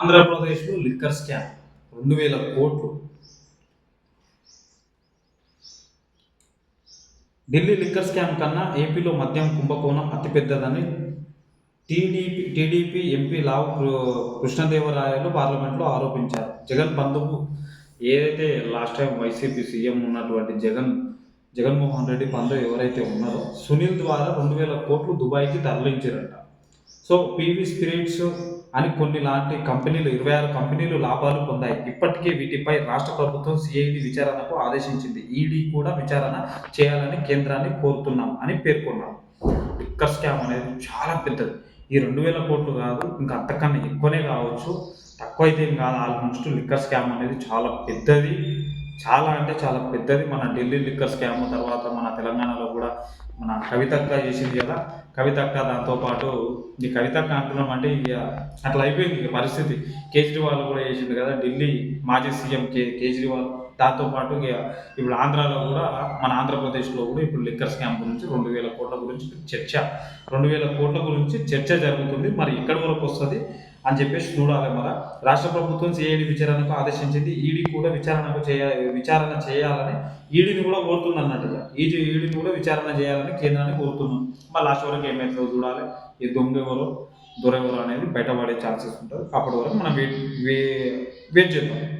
ఆంధ్రప్రదేశ్లో liquor scam రెండు వేల కోట్లు. ఢిల్లీ లిక్కర్ స్కామ్ కన్నా ఏపీలో మద్యం కుంభకోణం అతిపెద్దదని TDP TDP MP Lavu Krishnadevarayalu పార్లమెంట్లో ఆరోపించారు. జగన్ బంధువు ఏదైతే లాస్ట్ టైం వైసీపీ సీఎం ఉన్నటువంటి జగన్ జగన్మోహన్ రెడ్డి బంధువు ఎవరైతే ఉన్నారో సునీల్ ద్వారా రెండు వేల కోట్లు దుబాయ్కి తరలించారంట. సో పీవీ స్పిరిట్స్ అని కొన్ని లాంటి కంపెనీలు ఇరవై ఆరు కంపెనీలు లాభాలు పొందాయి. ఇప్పటికే వీటిపై రాష్ట్ర ప్రభుత్వం సిఐడి విచారణకు ఆదేశించింది. ఈడీ కూడా విచారణ చేయాలని కేంద్రాన్ని కోరుతున్నాం అని పేర్కొన్నాం. లిక్కర్ స్కామ్ అనేది చాలా పెద్దది. ఈ రెండు వేల కోట్లు కాదు ఇంకా అంతకన్నా ఎక్కువనే కావచ్చు. తక్కువ అయితే ఏం కాదు ఆల్మోస్ట్ లిక్కర్ స్కామ్ అనేది చాలా పెద్దది. చాలా అంటే చాలా పెద్దది మన ఢిల్లీ లిక్కర్ స్కామ్ తర్వాత మన తెలంగాణలో కూడా మన కవితక్క చేసింది కదా. కవితక్క దాంతోపాటు ఈ కవితక్క అంటున్నాం అంటే ఇక అట్లా అయిపోయింది ఇక పరిస్థితి. కేజ్రీవాల్ కూడా చేసింది కదా ఢిల్లీ మాజీ సీఎం కే కేజ్రీవాల్. దాంతోపాటు ఇక ఇప్పుడు ఆంధ్రాలో కూడా మన ఆంధ్రప్రదేశ్లో కూడా ఇప్పుడు లిక్కర్ స్కామ్ గురించి రెండు వేల కోట్ల గురించి చర్చ. రెండు వేల కోట్ల గురించి చర్చ జరుగుతుంది. మరి ఎక్కడి వరకు వస్తుంది అని చెప్పేసి చూడాలి మరి. రాష్ట్ర ప్రభుత్వం సిఐడి విచారణకు ఆదేశించింది. ఈడీ కూడా విచారణకు చేయ విచారణ చేయాలని ఈడీని కూడా కోరుతుంది అన్నట్టుగా ఈడీ ఈడీని కూడా విచారణ చేయాలని కేంద్రాన్ని కోరుతున్నాం. మరి లాస్ట్ వరకు ఏమైతుందో చూడాలి. ఈ దొంగ ఎవరో దొర అనేది బయటపడే ఛాన్సెస్ ఉంటుంది అప్పటి వరకు మనం వెయిట్ వే వెయిట్ చేద్దాం.